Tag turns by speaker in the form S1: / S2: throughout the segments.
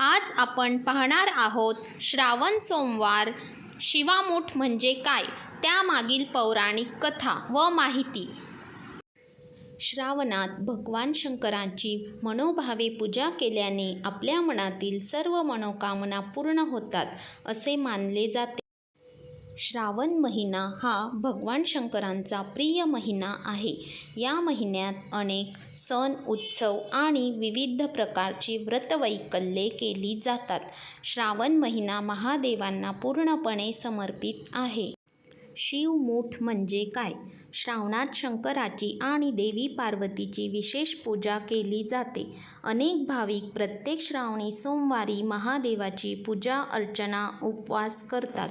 S1: आज आपण पाहणार आहोत श्रावण सोमवार शिवामूठ म्हणजे काय? त्यामागील पौराणिक कथा व माहिती. श्रावणात भगवान शंकरांची मनोभावे पूजा केल्याने आपल्या मनातील सर्व मनोकामना पूर्ण होतात असे मानले जाते. श्रावण महिना हा भगवान शंकरांचा प्रिय महिना आहे. या महिन्यात अनेक सण उत्सव आणि विविध प्रकारची व्रतवैकल्ये केली जातात. श्रावण महिना महादेवांना पूर्णपणे समर्पित आहे. शिवमूठ म्हणजे काय? श्रावणात शंकराची आणि देवी पार्वतीची विशेष पूजा केली जाते. अनेक भाविक प्रत्येक श्रावणी सोमवारी महादेवाची पूजा अर्चना उपवास करतात.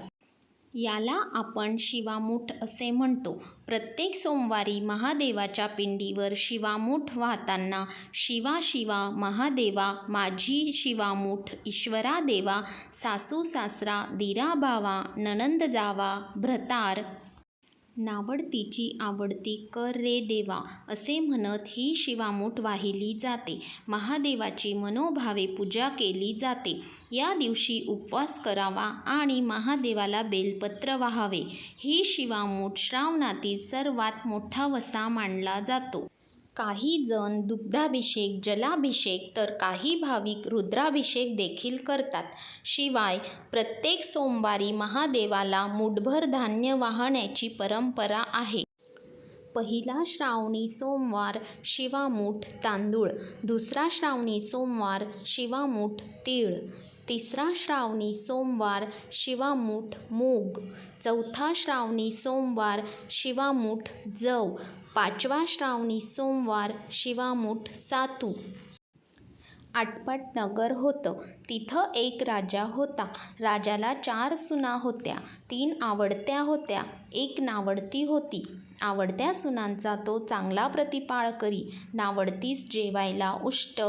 S1: याला आपण शिवामूठ असे म्हणतो. प्रत्येक सोमवारी महादेवाच्या पिंडीवर शिवामूठ वाहताना शिवा शिवा महादेवा माझी शिवामूठ ईश्वरा देवा सासू सासरा दिरा भावा ननंद जावा भ्रतार नावडतीची आवडती कर रे देवा असे म्हणत ही शिवामूठ वाहिली जाते. महादेवाची मनोभावे पूजा केली जाते. या दिवशी उपवास करावा आणि महादेवाला बेलपत्र वाहावे. ही शिवामूठ श्रावणातील सर्वात मोठा वसा मानला जातो. काही जण दुग्धाभिषेक जलाभिषेक तर काही भाविक रुद्राभिषेक देखील करतात. शिवाय प्रत्येक सोमवारी महादेवाला मुठभर धान्य वाहण्याची परंपरा आहे. पहिला श्रावणी सोमवार शिवामूठ तांदूळ दुसरा श्रावणी सोमवार शिवामूठ तीळ तिसरा श्रावणी सोमवार शिवामूठ मूग चौथा श्रावणी सोमवार शिवामूठ जव पाचवा श्रावणी सोमवार शिवामूठ सातू. आटपाट नगर होतं. तिथं एक राजा होता. राजाला चार सुना होत्या. तीन आवडत्या होत्या. एक नावडती होती. आवडत्या सुनांचा तो चांगला प्रतिपाळ करी. नावडतीस जेवायला उष्ट.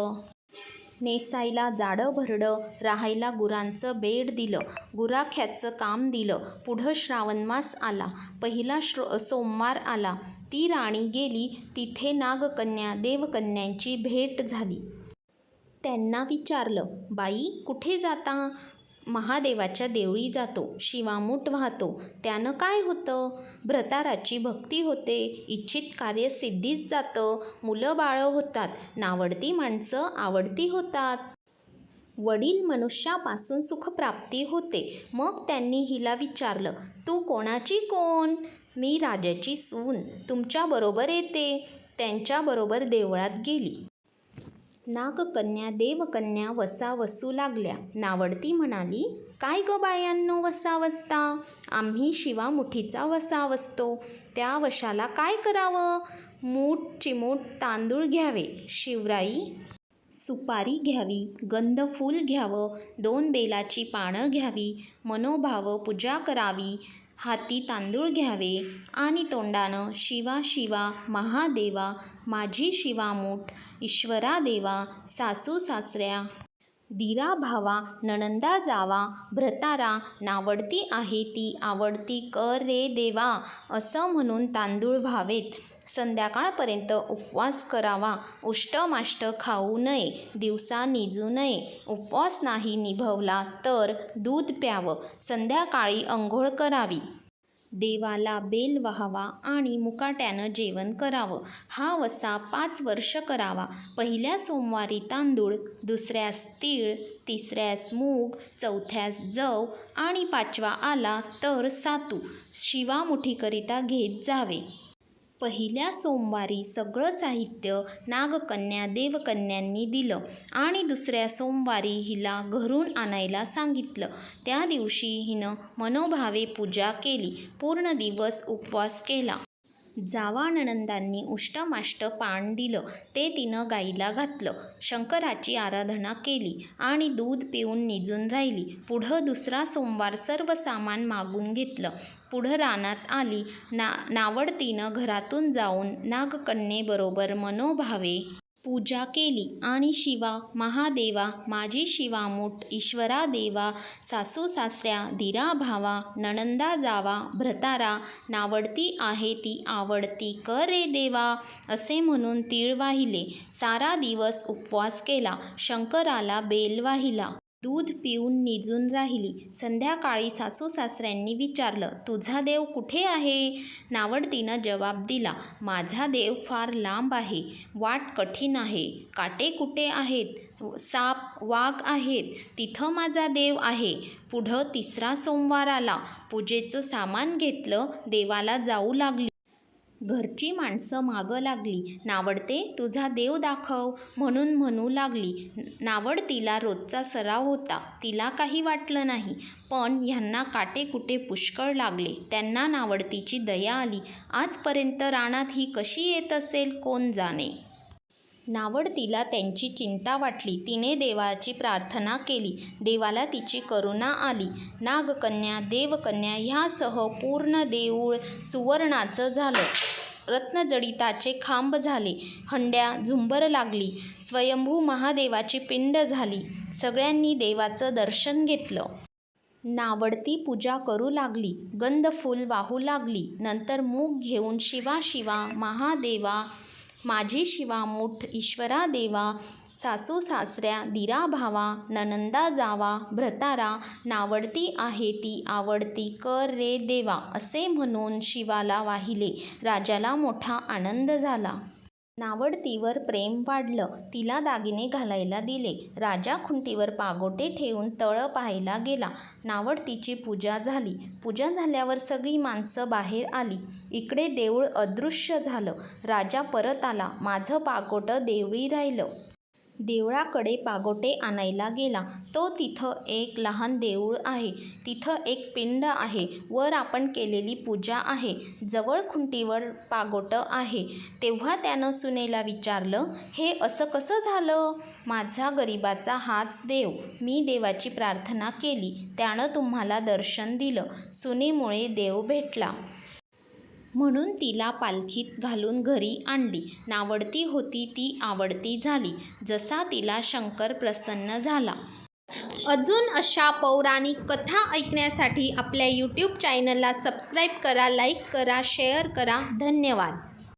S1: नेसायला जाडं भरडं राहायला गुरांचं बेड दिलं गुराख्याचं काम दिलं. पुढं श्रावणमास आला पहिला श्र सोमवार आला. ती राणी गेली तिथे नागकन्या देवकन्यांची भेट झाली. त्यांना विचारलं बाई कुठे जाता? महादेवाच्या देवळी जातो. शिवामूठ वाहतो. त्यानं काय होतं? भ्रताराची भक्ती होते. इच्छित कार्य सिद्धीच जातं. मुलं बाळं होतात. नावडती माणसं आवडती होतात. वडील मनुष्यापासून सुखप्राप्ती होते. मग त्यांनी हिला विचारलं तू कोणाची कोण? मी राजाची सून. तुमच्याबरोबर येते. त्यांच्याबरोबर देवळात गेली. नागकन्या देवकन्या वसा वसू लागल्या. नावडती म्हणाली काय ग बायांनो वसा वसता आम्ही शिवामुठीचा वसा वसतो त्या वशाला काय करावं? मूठ चिमूट तांदूळ घ्यावे. शिवराई सुपारी घ्यावी. गंध फूल घ्यावं. दोन बेलाची पानं घ्यावी. मनोभाव पूजा करावी. हाती तांदूळ घ्यावे आणि तोंडानं शिवा शिवा महादेवा माझी शिवामूठ ईश्वरा देवा सासू सासऱ्या दिरा भावा नणंदा जावा भ्रतारा नावडती आहे ती आवडती कर रे देवा असं म्हणून तांदूळ व्हावेत. संध्याकाळपर्यंत उपवास करावा. उष्टमाष्ट खाऊ नये. दिवसा निजू नये. उपवास नाही निभवला तर दूध प्यावं. संध्याकाळी अंघोळ करावी. देवाला बेल वाहावा आणि मुकाट्यानं जेवण करावं. हा वसा पाच वर्ष करावा. पहिल्या सोमवारी तांदूळ दुसऱ्यास तीळ तिसऱ्यास मूग चौथ्यास जव आणि पाचवा आला तर सातू. शिवामुठीकरिता घेत जावे. पहिल्या सोमवारी सगळं साहित्य नागकन्या देवकन्यांनी दिलं आणि दुसऱ्या सोमवारी हिला घरून आणायला सांगितलं. त्या दिवशी हिनं मनोभावे पूजा केली. पूर्ण दिवस उपवास केला. जावा नणंदांनी उष्टमाष्ट पान दिलं. ते तिनं गाईला घातलं. शंकराची आराधना केली आणि दूध पिऊन निजून राहिली. पुढं दुसरा सोमवार सर्व सामान मागून घेतलं. पुढं रानात आली. ना नावडतीनं घरातून जाऊन नागकन्येबरोबर मनोभावे पूजा केली. आणि शिवा महादेवा माझी शिवामूठ ईश्वरा देवा सासू सासऱ्या दिरा भावा नणंदा जावा भ्रतारा नावडती आहे ती आवडती कर रे देवा असे म्हणून तीळ वाहिले. सारा दिवस उपवास केला. शंकराला बेल वाहिला. दूध पिऊन निजून राहिली. संध्याकाळी सासू सासऱ्यांनी विचारलं तुझा देव कुठे आहे? नावडतीनं जवाब दिला माझा देव फार लांब आहे वाट कठीण आहे काटे कुठे आहेत साप वाघ आहेत तिथं माझा देव आहे. पुढं तिसरा सोमवार आला. पूजेचं सामान घेतलं देवाला जाऊ लागली. घरची माणसं मागं लागली. नावडते तुझा देव दाखव म्हणून म्हणू लागली. नावडतीला रोजचा सराव होता. तिला काही वाटलं नाही. पण ह्यांना काटेकुटे पुष्कळ लागले. त्यांना नावडतीची दया आली. आजपर्यंत रानात ही कशी येत असेल कोण जाणे? नावडतीला त्यांची चिंता वाटली. तिने देवाची प्रार्थना केली. देवाला तिची करुणा आली. नागकन्या देवकन्या ह्यासह पूर्ण देऊळ सुवर्णाचं झालं. रत्नजडिताचे खांब झाले. हंड्या झुंबर लागली. स्वयंभू महादेवाची पिंड झाली. सगळ्यांनी देवाचं दर्शन घेतलं. नावडती पूजा करू लागली. गंध फूल वाहू लागली. नंतर मूग घेऊन शिवा शिवा महादेवा माझी शिवा मोठ ईश्वरा देवा सासू सासऱ्या दिरा भावा ननंदा जावा भ्रतारा नावडती आहे ती आवडती कर रे देवा असे म्हणून शिवाला वाहिले. राजाला मोठा आनंद झाला. नावडतीवर प्रेम वाढलं. तिला दागिने घालायला दिले. राजा खुंटीवर पागोटे ठेवून तळ पाहायला गेला. नावडतीची पूजा झाली. पूजा झाल्यावर सगळी माणसं बाहेर आली. इकडे देऊळ अदृश्य झालं. राजा परत आला. माझं पागोटं देवळी राहिलं. देवळाकडे पागोटे आणायला गेला. तो तिथं एक लहान देऊळ आहे. तिथं एक पिंड आहे. वर आपण केलेली पूजा आहे. जवळ खुंटीवर पागोटं आहे. तेव्हा त्यानं सुनेला विचारलं हे असं कसं झालं? माझा गरिबाचा हाच देव. मी देवाची प्रार्थना केली. त्यानं तुम्हाला दर्शन दिलं. सुनेमुळे देव भेटला. म्हणून तिला पालखीत घालून घरी आणली. नावडती होती ती आवडती झाली. जसा तिला शंकर प्रसन्न झाला. अजून अशा पौराणिक कथा ऐकण्यासाठी आपल्या यूट्यूब चॅनलला सबस्क्राईब करा लाईक करा शेअर करा. धन्यवाद.